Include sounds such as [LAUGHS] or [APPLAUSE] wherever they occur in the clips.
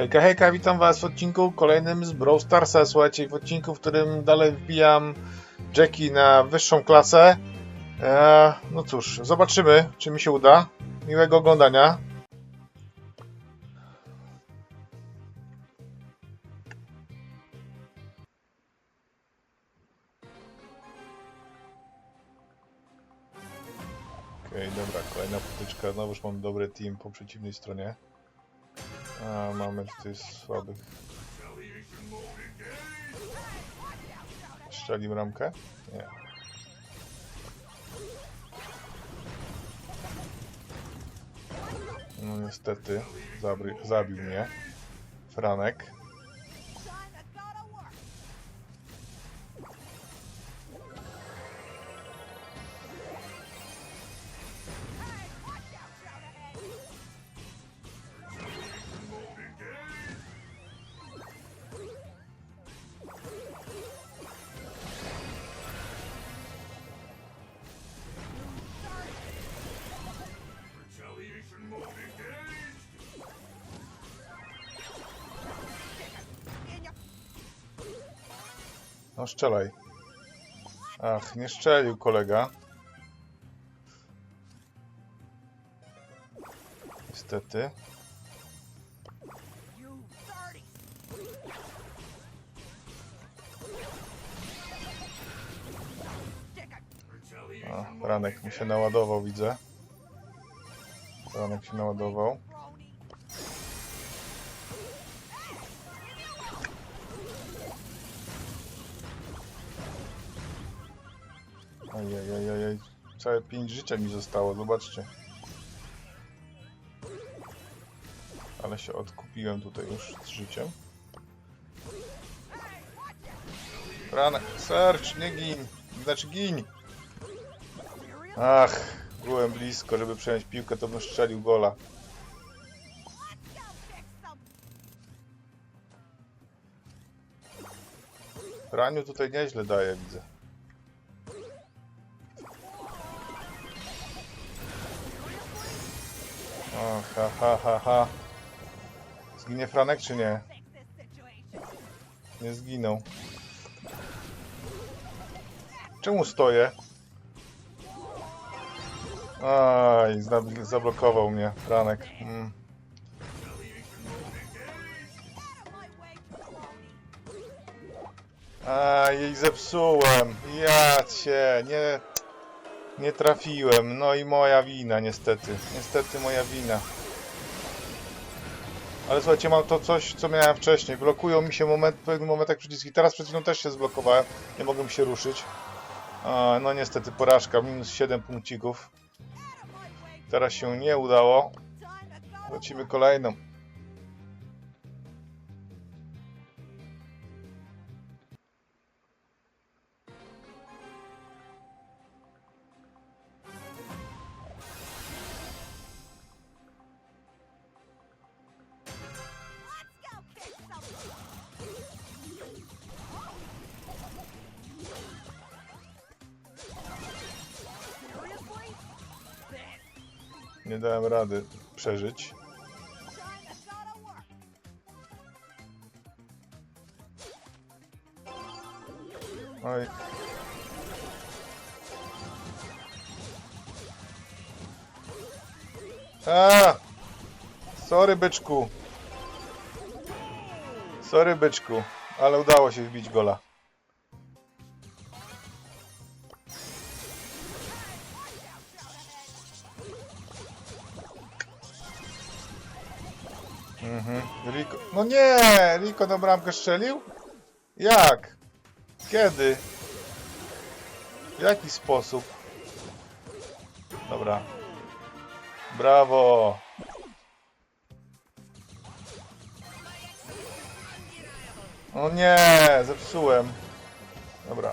Hejka, hejka, witam was w odcinku kolejnym z Brawl Starsa. Słuchajcie, w odcinku, w którym dalej wbijam Jackie na wyższą klasę. Eee, no cóż, zobaczymy, czy mi się uda. Miłego oglądania. Okej, dobra, kolejna potyczka. Znowuż mam dobry team po przeciwnej stronie. A, mamy tutaj słabych. Strzelił ramkę? Nie. No niestety, zabił mnie. Franek. No strzelaj. Ach, nie strzelił kolega. Niestety. A, ranek mi się naładował, widzę. Ranek się naładował. Ajajajajaj. Całe 5 życia mi zostało, zobaczcie. Ale się odkupiłem tutaj już z życiem. Ranek, sercz, nie gin. Znaczy gin. Ach, byłem blisko, żeby przejąć piłkę, to bym strzelił gola. Raniu tutaj nieźle daje, widzę. O, ha, ha, ha, ha. Zginie Franek, czy nie? Nie zginął. Czemu stoję? Aj, zab- zablokował mnie Franek. Mm. A, jej zepsułem. Ja cię, nie, nie trafiłem. No i moja wina, niestety. Niestety moja wina. Ale słuchajcie, mam to coś, co miałem wcześniej. Blokują mi się moment, w pewnych momentach przyciski. Teraz przed chwilą też się zblokowałem. Nie mogłem się ruszyć. A, no niestety porażka, minus 7 punkcików. Teraz się nie udało. Lecimy kolejną. Nie dałem rady przeżyć. Oj. A! Sorry byczku. Sorry byczku, ale udało się wbić gola. Mhm. Rico. No nie! Rico na bramkę strzelił? Jak? Kiedy? W jaki sposób? Dobra. Brawo! O nie! Zepsułem. Dobra.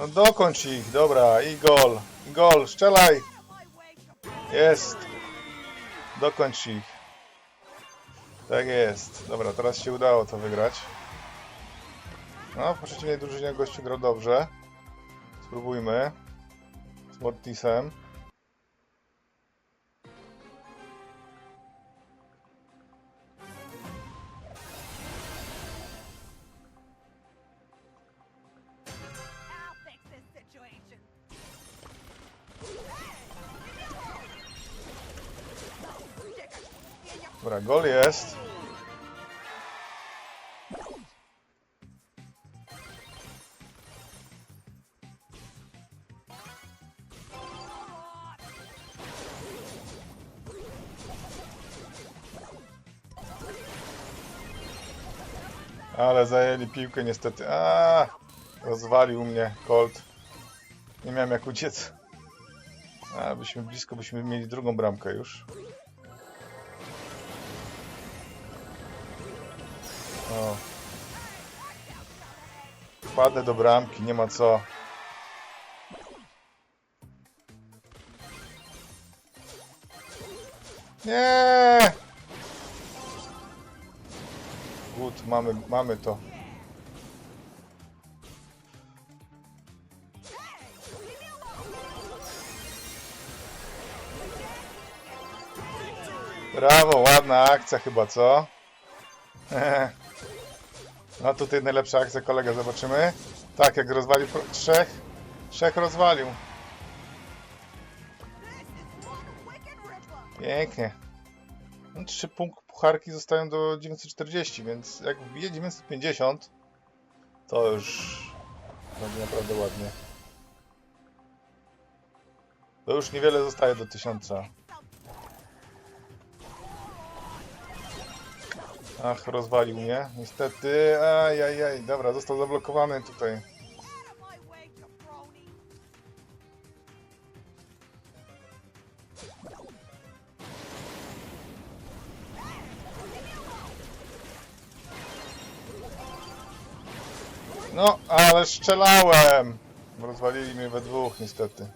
No dokończ ich, dobra, i gol. I gol, strzelaj! Jest! Dokończ ich. Tak jest. Dobra, teraz się udało to wygrać. No, w przeciwnej drużynie gościu grał dobrze. Spróbujmy. Z Mortisem. Gol jest. Ale zajęli piłkę niestety. A, rozwalił mnie Colt. Nie miałem jak uciec. A, byśmy blisko, byśmy mieli drugą bramkę już. Wpadę do bramki, nie ma co. Nie! Gut, mamy, mamy to. Brawo, ładna akcja chyba, co? [LAUGHS] No tutaj najlepsza akcja kolega, zobaczymy. Tak, jak rozwalił trzech, trzech rozwalił. Pięknie. No, trzy punkt pucharki zostają do 940, więc jak wbije 950, to już będzie naprawdę ładnie. To już niewiele zostaje do 1000. Ach, rozwalił mnie, niestety. Ajajaj, dobra, został zablokowany tutaj. No, ale strzelałem! Rozwalili mnie we dwóch, niestety.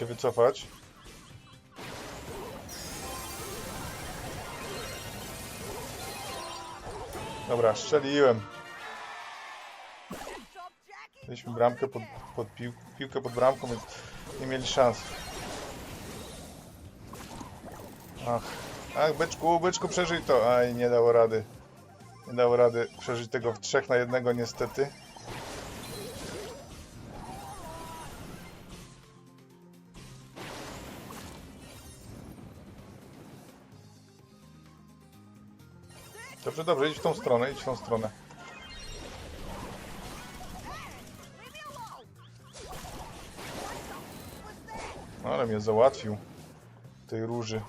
Się wycofać. Dobra, strzeliłem. Mieliśmy bramkę pod, pod pił, piłkę pod bramką, więc nie mieli szans. Ach, ach, byczku, byczku, przeżyj to. Aj, nie dało rady. Nie dało rady przeżyć tego w trzech na jednego, niestety. Dobrze, dobrze, idź w tą stronę, idź w tą stronę. No, ale mnie załatwił. Tej róży.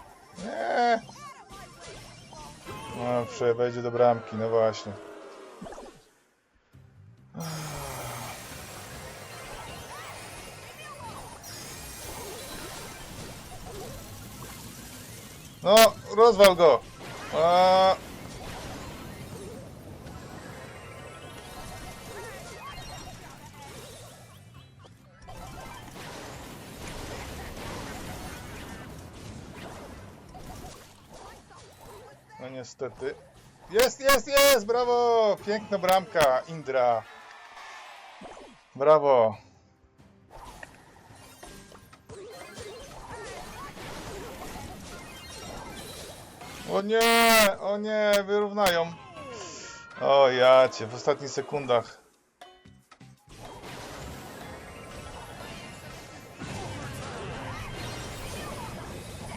Nie. No, prze- wejdzie do bramki, no właśnie. No, rozwal go. A... No niestety. Jest, jest, jest! Brawo! Piękna bramka, Indra. Brawo. O nie, o nie, wyrównają. O ja cię, w ostatnich sekundach.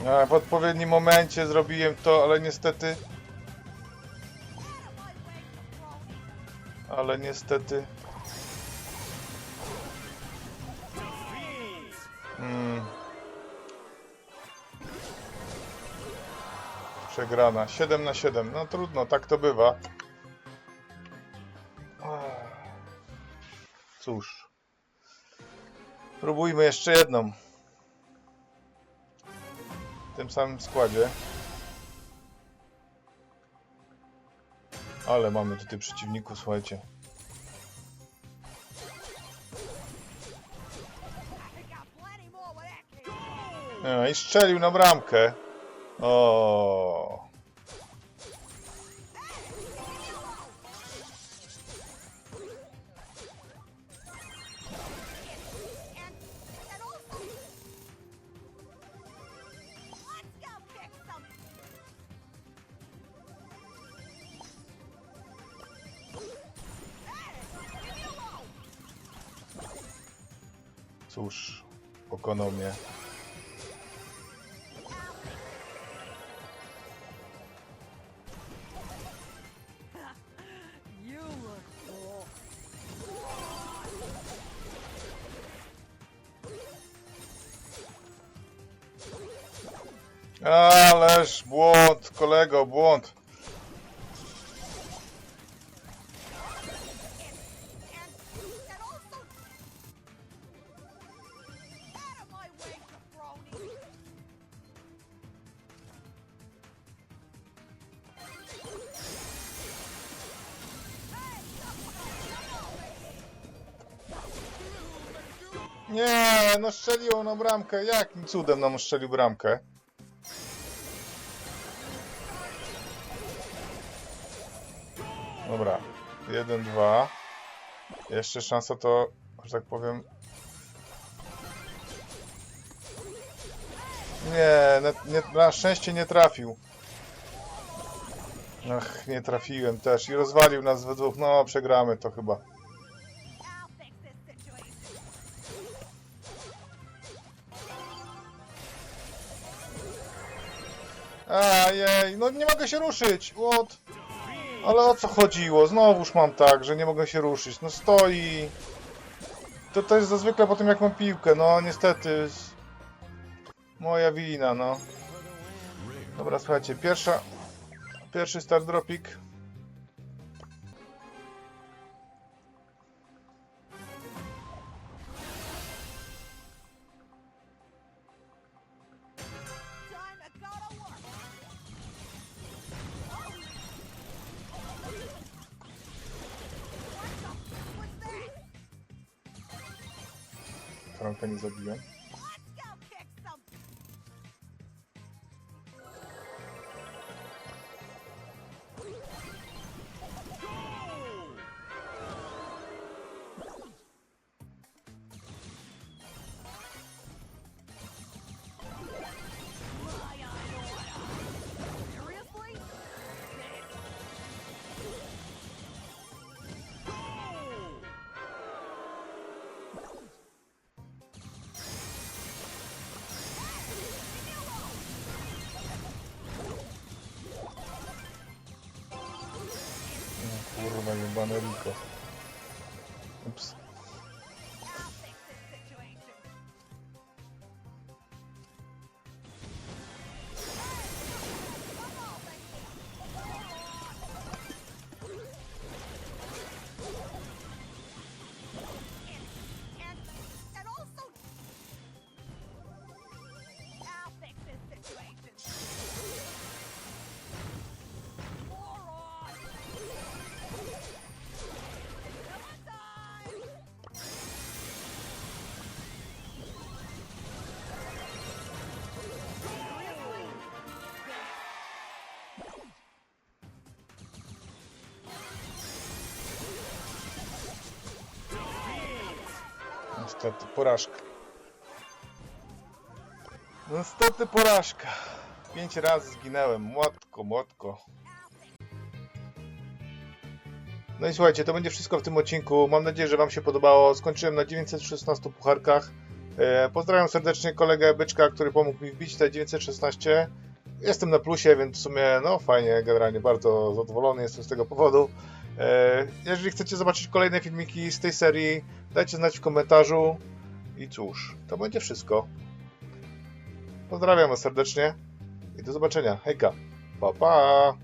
A, w odpowiednim momencie zrobiłem to, ale niestety... Ale niestety... Mm. Przegrana. 7 na 7. No trudno, tak to bywa. Cóż. Próbujmy jeszcze jedną. W tym samym składzie. Ale mamy tutaj przeciwników, słuchajcie. No, I strzelił na bramkę. O. Cóż, pokonał mnie. Nie, no strzelił na bramkę. Jakim cudem nam strzelił bramkę? Dobra, jeden, dwa. Jeszcze szansa to, że tak powiem... Nie, na, nie, na szczęście nie trafił. Ach, nie trafiłem też i rozwalił nas we dwóch. No, przegramy to chyba. Się ruszyć. What? Ale o co chodziło? Znowuż mam tak, że nie mogę się ruszyć. No stoi. To to jest zazwykle po tym jak mam piłkę. No niestety. Moja wina, no. Dobra, słuchajcie, pierwsza... Pierwszy start dropik. Franka nie zabiłem. america Niestety, porażka. Niestety porażka. Pięć razy zginęłem. Młotko, młotko. No i słuchajcie, to będzie wszystko w tym odcinku. Mam nadzieję, że Wam się podobało. Skończyłem na 916 pucharkach. E, pozdrawiam serdecznie kolegę Byczka, który pomógł mi wbić te 916. Jestem na plusie, więc w sumie no fajnie, generalnie bardzo zadowolony jestem z tego powodu. E, jeżeli chcecie zobaczyć kolejne filmiki z tej serii, dajcie znać w komentarzu. I cóż, to będzie wszystko. Pozdrawiam serdecznie i do zobaczenia. Hejka. Pa, pa.